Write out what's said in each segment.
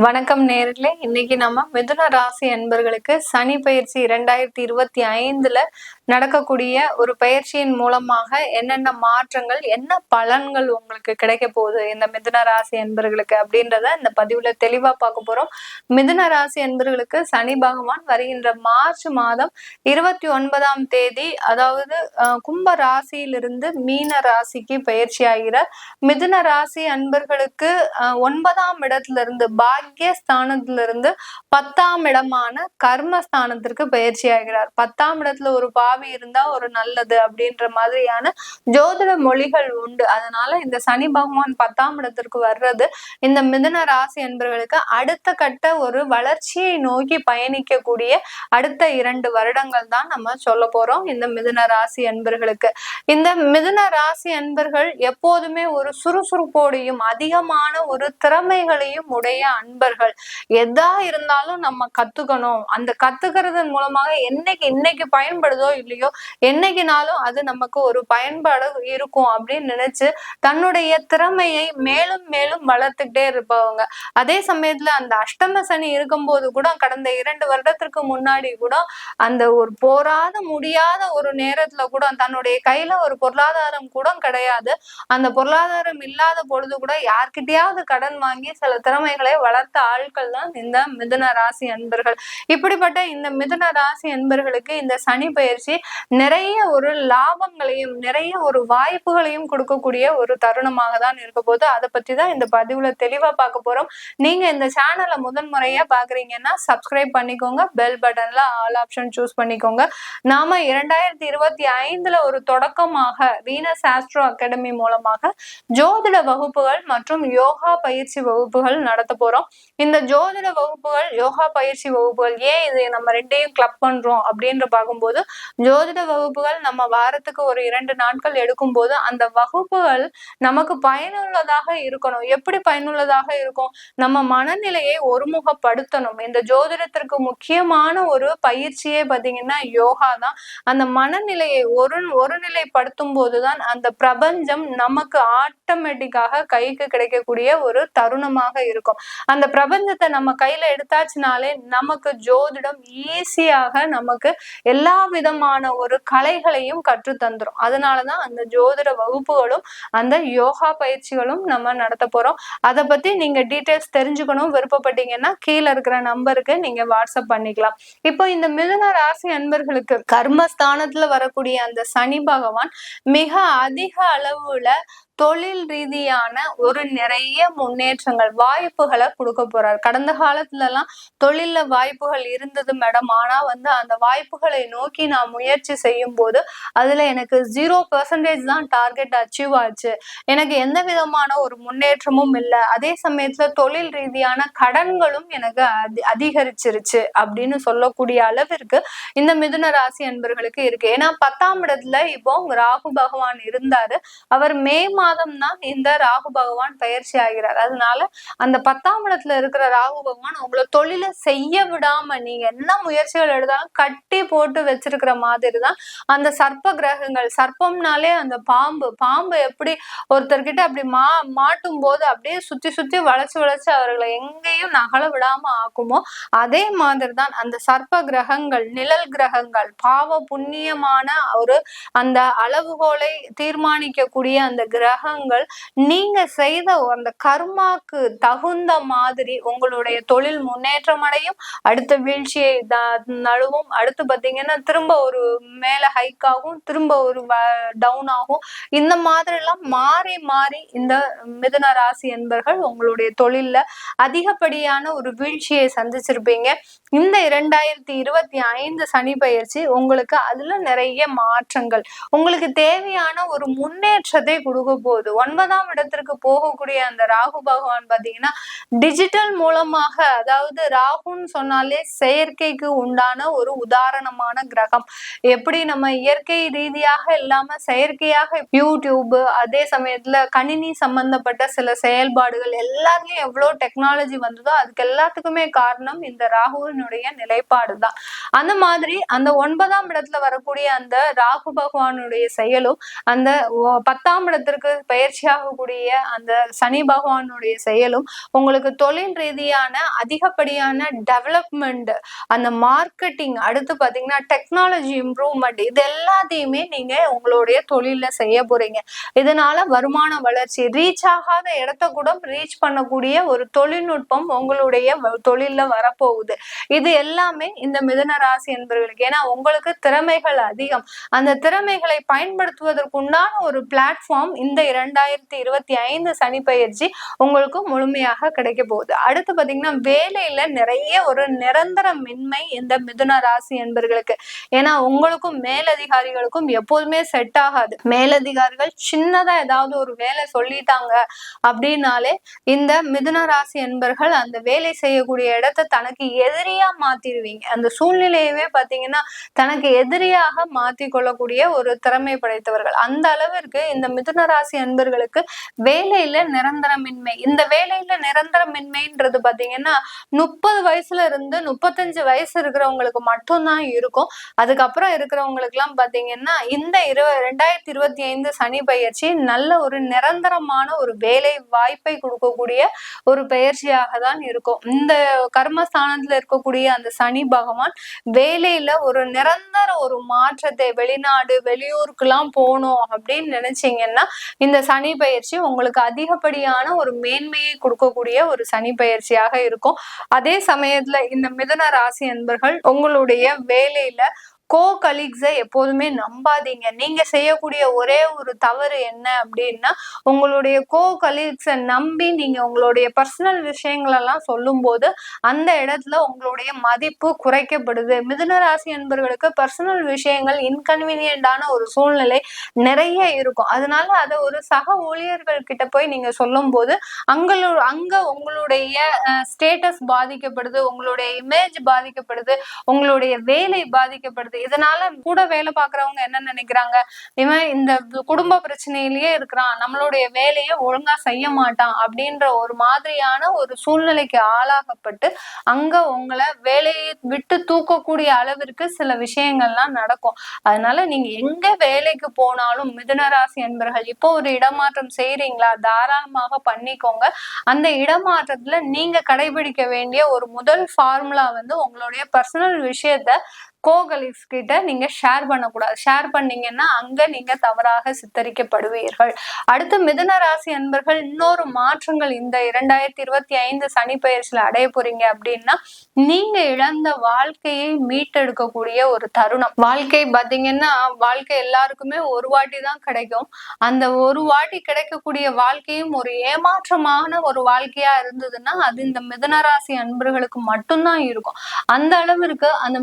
வணக்கம் நேர்களே. இன்னைக்கு நம்ம மிதுன ராசி அன்பர்களுக்கு சனி பயிற்சி இரண்டாயிரத்தி இருபத்தி ஐந்துல நடக்கக்கூடிய ஒரு பயிற்சியின் மூலமாக என்னென்ன மாற்றங்கள் என்ன பலன்கள் உங்களுக்கு கிடைக்க போகுது இந்த மிதுன ராசி அன்பர்களுக்கு அப்படின்றத இந்த பதிவுல தெளிவா பார்க்க போறோம். மிதுன ராசி என்பர்களுக்கு சனி பகவான் வருகின்ற மார்ச் மாதம் இருபத்தி ஒன்பதாம் தேதி அதாவது கும்ப ராசியிலிருந்து மீன ராசிக்கு பயிற்சி ஆகிற மிதுன ராசி அன்பர்களுக்கு ஒன்பதாம் இடத்துல இருந்து பாக்ய பத்தாம் இடமான கர்மஸ்தானத்திற்கு பயிற்சி ஆகிறார். பத்தாம் இடத்துல ஒரு பாவி இருந்தா ஒரு நல்லது அப்படின்ற மாதிரியான ஜோதிட மொழிகள் உண்டு. அதனால இந்த சனி பகவான் பத்தாம் இடத்திற்கு வர்றது இந்த மிதுன ராசி என்பவர்களுக்கு அடுத்த கட்ட ஒரு வளர்ச்சியை நோக்கி பயணிக்கக்கூடிய அடுத்த இரண்டு வருடங்கள் தான் நம்ம சொல்ல போறோம் இந்த மிதுன ராசி அன்பர்களுக்கு. இந்த மிதுன ராசி அன்பர்கள் எப்போதுமே ஒரு சுறுசுறுப்போடையும் அதிகமான ஒரு திறமைகளையும் உடைய அன்பர்கள். எதா இருந்தாலும் நம்ம கத்துக்கணும். அந்த கத்துக்கிறதன் மூலமாக என்னைக்கு இன்னைக்கு பயன்படுதோ இல்லையோ என்னைக்குனாலும் அது நமக்கு ஒரு பயன்பாடு இருக்கும் அப்படின்னு நினைச்சு தன்னுடைய திறமையை மேலும் மேலும் வளர்த்துக்கிட்டே இருப்பவங்க. அதே சமயத்துல அந்த அஷ்டம சனி இருக்கும்போது கூட கடந்த இரண்டு வருடத்திற்கு முன்னாடி கூட அந்த ஒரு போராத முடியாத ஒரு நேரத்துல கூட தன்னுடைய கையில ஒரு பொருளாதாரம் கூட கிடையாது. அந்த பொருளாதாரம் இல்லாத பொழுது கூட யார்கிட்டயாவது கடன் வாங்கி சில திறமைகளை வளர்த்த ஆட்கள் தான் இந்த மிதுன ராசி அன்பர்கள். இப்படிப்பட்ட இந்த மிதுன ராசி அன்பர்களுக்கு இந்த சனி பயிற்சி நிறைய ஒரு லாபங்களையும் நிறைய ஒரு வாய்ப்புகளையும் கொடுக்கக்கூடிய ஒரு தருணமாக தான் இருக்க போது அதை பத்தி தான் இந்த பதிவுல தெளிவா பார்க்க போறோம். நீங்க இந்த சேனலை முதன் முறையா பாக்குறீங்கன்னா சப்ஸ்கிரைப் பண்ணிக்கோங்க. பெல் பட்டன்ல ஆல் ஆப்ஷன் சூஸ் பண்ணிக்கோங்க. நாம இரண்டாயிரத்தி இருபத்தி ஐந்துல ஒரு தொடக்கமாக வீனஸ் ஆஸ்ட்ரோ அகாடமி மூலமாக ஜோதிட வகுப்புகள் மற்றும் யோகா பயிற்சி வகுப்புகள் நடத்த போறோம். இந்த ஜோதிட வகுப்புகள் யோகா பயிற்சி வகுப்புகள் ஏன் இது நம்ம ரெண்டையும் கிளப் பண்றோம் அப்படின்னு பார்க்கும்போது ஜோதிட வகுப்புகள் நம்ம வாரத்துக்கு ஒரு இரண்டு நாட்கள் எடுக்கும் போது அந்த வகுப்புகள் நமக்கு பயனுள்ளதாக இருக்கணும். எப்படி பயனுள்ளதாக இருக்கும்? நம்ம மனநிலையை ஒருமுகப்படுத்தணும். இந்த ஜோதிடத்திற்கு முக்கியமான ஒரு பயிற்சியே பார்த்தீங்கன்னா யோகா தான். அந்த மனநிலையை ஒரு ஒருநிலைப்படுத்தும் போதுதான் அந்த பிரபஞ்சம் நமக்கு ஆட்டோமேட்டிக்காக கைக்கு கிடைக்கக்கூடிய ஒரு தருணமாக இருக்கும். அந்த பிரபஞ்சத்தை நம்ம கையில எடுத்தாச்சுனாலே நமக்கு ஜோதிடம் ஈஸியாக நமக்கு எல்லா விதமான ஒரு கலைகளையும் கற்று தந்துரும் அதனாலதான் அந்த ஜோதிட வகுப்புகளும் அந்த யோகா பயிற்சிகளும் நம்ம நடத்த போறோம். அதை பத்தி நீங்க டீட்டெயில்ஸ் தெரிஞ்சுக்கணும் விருப்பப்பட்டீங்கன்னா கீழே இருக்கிற நம்பருக்கு நீங்க வாட்ஸ்அப் பண்ணிக்கலாம். இப்போ இந்த மிதுன ராசி அன்பர்களுக்கு கர்மஸ்தானத்துல வரக்கூடிய அந்த சனி பகவான் மிக அதிக அளவுல தொழில் ரீதியான ஒரு நிறைய முன்னேற்றங்கள் வாய்ப்புகளை கொடுக்க போறார். கடந்த காலத்துல எல்லாம் தொழில வாய்ப்புகள் இருந்தது மேடம். ஆனா வந்து அந்த வாய்ப்புகளை நோக்கி நான் முயற்சி செய்யும் போது அதுல எனக்கு ஜீரோ பெர்சன்டேஜ் தான் டார்கெட் அச்சீவ் ஆச்சு. எனக்கு எந்த விதமான ஒரு முன்னேற்றமும் இல்லை. அதே சமயத்துல தொழில் ரீதியான கடன்களும் எனக்கு அதிகரிச்சிருச்சு அப்படின்னு சொல்லக்கூடிய அளவிற்கு இந்த மிதுன ராசி அன்பர்களுக்கு இருக்கு. ஏன்னா பத்தாம் இடத்துல இப்போ ராகு பகவான் இருந்தாரு. அவர் மே மாதம் மாதம் தான் இந்த ராகு பகவான் பயிற்சி ஆகிறார். அதனால அந்த பத்தாம் இடத்துல இருக்கிற ராகு பகவான் உங்களை தொழில செய்ய விடாம நீங்க என்ன முயற்சிகள் எடுத்தாலும் கட்டி போட்டு வச்சிருக்கிற மாதிரி தான் அந்த சர்ப்ப கிரகங்கள். சர்ப்பம்னாலே அந்த பாம்பு. பாம்பு எப்படி ஒருத்தர்கிட்ட அப்படி மா மாட்டும் போது அப்படியே சுத்தி சுத்தி வளைச்சு வளைச்சு அவர்களை எங்கேயும் நகல விடாம ஆக்குமோ அதே மாதிரி தான் அந்த சர்ப்ப கிரகங்கள் நிழல் கிரகங்கள் பாவ புண்ணியமான ஒரு அந்த அளவுகோலை தீர்மானிக்கக்கூடிய அந்த கிரக கிரகங்கள் நீங்க செய்த அந்த கர்மாக்கு தகுந்த மாதிரி உங்களுடைய தொழில் முன்னேற்றம் அடையும். அடுத்த வீழ்ச்சியை நழுவும். அடுத்து பாத்தீங்கன்னா திரும்ப ஒரு மேல ஹைக் ஆகும். திரும்ப ஒரு டவுன் ஆகும். இந்த மாதிரி எல்லாம் மாறி மாறி இந்த மிதுன ராசி என்பர்கள் உங்களுடைய தொழில்ல அதிகப்படியான ஒரு வீழ்ச்சியை சந்திச்சிருப்பீங்க. இந்த இரண்டாயிரத்தி இருபத்தி ஐந்து சனி பயிற்சி உங்களுக்கு அதுல நிறைய மாற்றங்கள். உங்களுக்கு தேவையான ஒரு முன்னேற்றத்தை கொடுக்க போகுது ஒன்பதாம் இடத்திற்கு போகக்கூடிய அந்த ராகு பகவான் பாத்தீங்கன்னா டிஜிட்டல் மூலமாக அதாவது ராகுன்னு சொன்னாலே செயற்கைக்கு உண்டான ஒரு உதாரணமான கிரகம். எப்படி நம்ம இயற்கை ரீதியாக இல்லாம செயற்கையாக யூடியூப் அதே சமயத்துல கணினி சம்பந்தப்பட்ட சில செயல்பாடுகள் எல்லாத்துலயும் எவ்வளவு டெக்னாலஜி வந்ததோ அதுக்கு எல்லாத்துக்குமே காரணம் இந்த ராகுவினுடைய நிலைப்பாடு தான். அந்த மாதிரி அந்த ஒன்பதாம் இடத்துல வரக்கூடிய அந்த ராகு பகவானுடைய செயலும் அந்த பத்தாம் இடத்திற்கு உங்களுக்கு பயிற்சியாகக்கூடிய அந்த சனி பகவானுடைய செயலும் உங்களுக்கு தொழில் ரீதியான அதிகப்படியான டெவலப்மெண்ட் அந்த மார்க்கெட்டிங் அடுத்து பாத்தீங்கன்னா டெக்னாலஜி இம்ப்ரூவ்மெண்ட் இது எல்லாத்தையுமே நீங்க உங்களுடைய தொழில செய்ய போறீங்க. இதனால வருமான வளர்ச்சி ரீச் ஆகாத இடத்த கூட ரீச் பண்ணக்கூடிய ஒரு தொழில்நுட்பம் உங்களுடைய தொழில வரப்போகுது. இது எல்லாமே இந்த மிதன ராசி என்பவர்களுக்கு ஏன்னா உங்களுக்கு திறமைகள் அதிகம். அந்த திறமைகளை பயன்படுத்துவதற்குண்டான ஒரு பிளாட்ஃபார்ம் இந்த இரண்டாயிரத்தி இருபத்தி ஐந்து சனி பயிற்சி உங்களுக்கு முழுமையாக கிடைக்க போகுது. அடுத்து பாத்தீங்கன்னா வேலையில நிறைய ஒரு நிரந்தர மின்மை இந்த மிதுன ராசி என்பர்களுக்கு. ஏன்னா உங்களுக்கும் மேலதிகாரிகளுக்கும் எப்போதுமே செட் ஆகாது. மேலதிகாரிகள் சின்னதா ஏதாவது ஒரு வேலை சொல்லிட்டாங்க அப்படின்னாலே இந்த மிதுன ராசி என்பர்கள் அந்த வேலை செய்யக்கூடிய இடத்தை தனக்கு எதிரியா மாத்திடுவீங்க. அந்த சூழ்நிலையவே பாத்தீங்கன்னா தனக்கு எதிரியாக மாத்தி கொள்ளக்கூடிய ஒரு திறமை படைத்தவர்கள். அந்த அளவிற்கு இந்த மிதுன ராசி அன்பர்களுக்கு வேலையில நிரந்தரமின்மை. இந்த வேலையில நிரந்தரமின்மைன்றது பாத்தீங்கன்னா முப்பது வயசுல இருந்து முப்பத்தஞ்சு வயசு இருக்கிறவங்களுக்கு மட்டும்தான் இருக்கும். அதுக்கப்புறம் இருக்கிறவங்களுக்கு எல்லாம் பாத்தீங்கன்னா இந்த இரு ரெண்டாயிரத்தி இருபத்தி ஐந்து சனி பயிற்சி நல்ல ஒரு நிரந்தரமான ஒரு வேலை வாய்ப்பை கொடுக்கக்கூடிய ஒரு பயிற்சியாக தான் இருக்கும். இந்த கர்மஸ்தானத்துல இருக்கக்கூடிய அந்த சனி பகவான் வேலையில ஒரு நிரந்தர ஒரு மாற்றத்தை வெளிநாடு வெளியூருக்கு எல்லாம் போகணும் அப்படின்னு நினைச்சீங்கன்னா இந்த சனி பயிற்சி உங்களுக்கு அதிகப்படியான ஒரு மேன்மையை கொடுக்கக்கூடிய ஒரு சனி பயிற்சியாக இருக்கும். அதே சமயத்துல இந்த மிதன ராசி அன்பர்கள் உங்களுடைய வேலையில கோ கலீக்ஸை எப்போதுமே நம்பாதீங்க. நீங்க செய்யக்கூடிய ஒரே ஒரு தவறு என்ன அப்படின்னா உங்களுடைய கோ கலீக்ஸை நம்பி நீங்க உங்களுடைய பர்சனல் விஷயங்களெல்லாம் சொல்லும்போது அந்த இடத்துல உங்களுடைய மதிப்பு குறைக்கப்படுது. மிதுன ராசி என்பவர்களுக்கு பர்சனல் விஷயங்கள் இன்கன்வீனியண்டான ஒரு சூழ்நிலை நிறைய இருக்கும். அதனால அதை ஒரு சக ஊழியர்கள் கிட்ட போய் நீங்க சொல்லும் போது அங்கே அங்க உங்களுடைய ஸ்டேட்டஸ் பாதிக்கப்படுது உங்களுடைய இமேஜ் பாதிக்கப்படுது உங்களுடைய வேலை பாதிக்கப்படுது. இதனால கூட வேலை பாக்குறவங்க என்ன நினைக்கிறாங்க? இவன் இந்த குடும்ப பிரச்சனையிலேயே இருக்கிறான். நம்மளுடைய வேலையை ஒழுங்கா செய்ய மாட்டான் அப்படின்ற ஒரு மாதிரியான ஒரு சூழ்நிலைக்கு ஆளாகப்பட்டு அங்க உங்களை வேலையை விட்டு தூக்கக்கூடிய அளவிற்கு சில விஷயங்கள்லாம் நடக்கும். அதனால நீங்க எங்க வேலைக்கு போனாலும் மிதுனராசி என்பர்கள் இப்போ ஒரு இடமாற்றம் செய்யறீங்களா தாராளமாக பண்ணிக்கோங்க. அந்த இடமாற்றத்துல நீங்க கடைபிடிக்க வேண்டிய ஒரு முதல் ஃபார்முலா வந்து உங்களுடைய பர்சனல் விஷயத்த கோகலிக்ஸ் கிட்ட நீங்க ஷேர் பண்ணக்கூடாது. ஷேர் பண்ணீங்கன்னா அங்க நீங்க தவறாக சித்தரிக்கப்படுவீர்கள். அடுத்து மிதுன ராசி அன்பர்கள் இன்னொரு மாற்றங்கள் இந்த இரண்டாயிரத்தி இருபத்தி ஐந்து சனி பயிற்சியில அடைய போறீங்க அப்படின்னா நீங்க இழந்த வாழ்க்கையை மீட்டெடுக்கக்கூடிய ஒரு தருணம். வாழ்க்கை பாத்தீங்கன்னா வாழ்க்கை எல்லாருக்குமே ஒரு வாட்டி தான் கிடைக்கும். அந்த ஒரு வாட்டி கிடைக்கக்கூடிய வாழ்க்கையும் ஒரு ஏமாற்றமான ஒரு வாழ்க்கையா இருந்ததுன்னா அது இந்த மிதுனராசி அன்பர்களுக்கு மட்டும்தான் இருக்கும். அந்த அளவிற்கு அந்த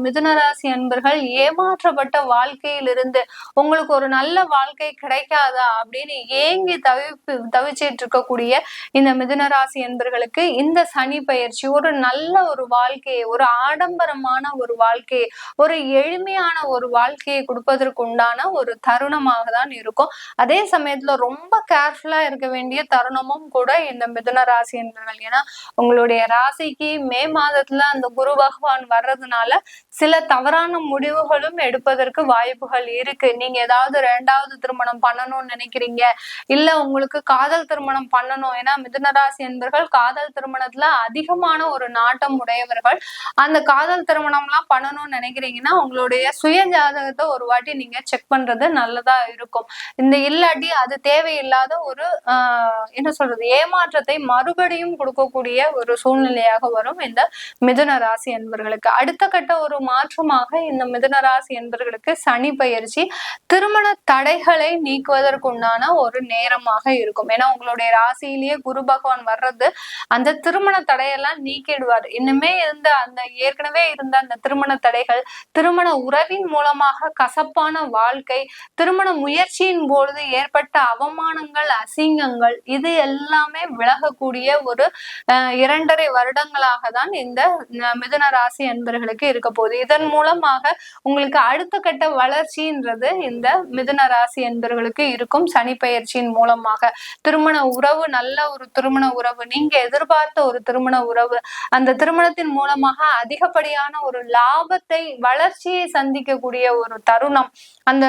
மிதுனராசி அன்பர்கள் ஏமாற்றப்பட்ட வாழ்க்கையிலிருந்து உங்களுக்கு ஒரு நல்ல வாழ்க்கை கிடைக்காதா அப்படின்னு ஏங்கி தவிப்பு தவிச்சிட்டு இருக்கக்கூடிய இந்த மிதுனராசி அன்பர்களுக்கு இந்த சனி பயிற்சி ஒரு நல்ல ஒரு வாழ்க்கையை ஒரு ஆடம்பரமான ஒரு வாழ்க்கையை ஒரு எளிமையான ஒரு வாழ்க்கையை கொடுப்பதற்கு உண்டான ஒரு தருணமாக தான் இருக்கும். அதே சமயத்துல ரொம்ப கேர்ஃபுல்லா இருக்க வேண்டிய தருணமும் கூட இந்த மிதுன ராசி என்பர்கள் ஏன்னா உங்களுடைய ராசிக்கு மே மாதத்துல அந்த குரு பகவான் வர்றதுனால சில தவறான தவறான முடிவுகளும் எடுப்பதற்கு வாய்ப்புகள் இருக்கு. நீங்க ஏதாவது ரெண்டாவது திருமணம் பண்ணணும்னு நினைக்கிறீங்க இல்ல உங்களுக்கு காதல் திருமணம் பண்ணணும். ஏன்னா மிதுனராசி என்பர்கள் காதல் திருமணத்துல அதிகமான ஒரு நாட்டம் உடையவர்கள். அந்த காதல் திருமணம் எல்லாம் பண்ணணும்னு நினைக்கிறீங்கன்னா உங்களுடைய சுய ஜாதகத்தை ஒரு வாட்டி நீங்க செக் பண்றது நல்லதா இருக்கும். இந்த இல்லாட்டி அது தேவையில்லாத ஒரு ஆஹ் என்ன சொல்றது ஏமாற்றத்தை மறுபடியும் கொடுக்கக்கூடிய ஒரு சூழ்நிலையாக வரும் இந்த மிதுன ராசி என்பவர்களுக்கு அடுத்த கட்ட ஒரு மாற்றமாக நிச்சயமாக இந்த மிதனராசி என்பவர்களுக்கு சனி பயிற்சி திருமண தடைகளை நீக்குவதற்குண்டான ஒரு நேரமாக இருக்கும். ஏன்னா உங்களுடைய ராசியிலேயே குரு பகவான் வர்றது அந்த திருமண தடையெல்லாம் நீக்கிடுவார். இன்னுமே இருந்த அந்த ஏற்கனவே இருந்த அந்த திருமண தடைகள் திருமண உறவின் மூலமாக கசப்பான வாழ்க்கை திருமண முயற்சியின் பொழுது ஏற்பட்ட அவமானங்கள் அசிங்கங்கள் இது எல்லாமே விலகக்கூடிய ஒரு இரண்டரை வருடங்களாக தான் இந்த மிதுன ராசி என்பர்களுக்கு இருக்க போகுது. இதன் மூலம் மூலமாக உங்களுக்கு அடுத்த கட்ட வளர்ச்சின்றது இந்த மிதுன ராசி என்பவர்களுக்கு இருக்கும் சனி பயிற்சியின் மூலமாக. திருமண உறவு நல்ல ஒரு திருமண உறவு நீங்க எதிர்பார்த்த ஒரு திருமண உறவு அந்த திருமணத்தின் மூலமாக அதிகப்படியான ஒரு லாபத்தை வளர்ச்சியை சந்திக்கக்கூடிய ஒரு தருணம். அந்த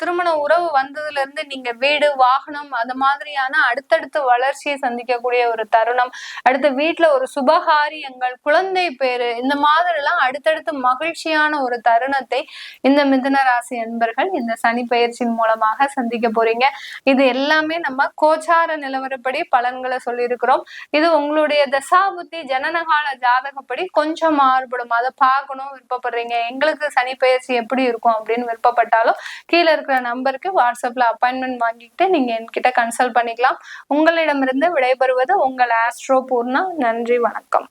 திருமண உறவு வந்ததுல இருந்து நீங்க வீடு வாகனம் அந்த மாதிரியான அடுத்தடுத்து வளர்ச்சியை சந்திக்கக்கூடிய ஒரு தருணம். அடுத்து வீட்டுல ஒரு சுபகாரியங்கள் குழந்தை பேரு இந்த மாதிரி எல்லாம் அடுத்தடுத்து மகிழ்ச்சியான ஒரு தருணத்தை இந்த மிதுன ராசி அன்பர்கள் இந்த சனி பயிற்சியின் மூலமாக சந்திக்க போறீங்க. இது எல்லாமே நம்ம கோச்சார நிலவரப்படி பலன்களை சொல்லியிருக்கிறோம். இது உங்களுடைய தசாபுத்தி ஜனனகால ஜாதகப்படி கொஞ்சம் மாறுபடும். அதை பார்க்கணும் விருப்பப்படுறீங்க. எங்களுக்கு சனி பயிற்சி எப்படி இருக்கும் அப்படின்னு விருப்பப்பட்டாலும் கீழே இருக்கிற நம்பருக்கு வாட்ஸ்அப்ல அப்பாயின்மெண்ட் வாங்கிக்கிட்டு நீங்க என்கிட்ட கன்சல்ட் பண்ணிக்கலாம். உங்களிடமிருந்து விடைபெறுவது உங்கள் ஆஸ்ட்ரோ பூர்ணா. நன்றி வணக்கம்.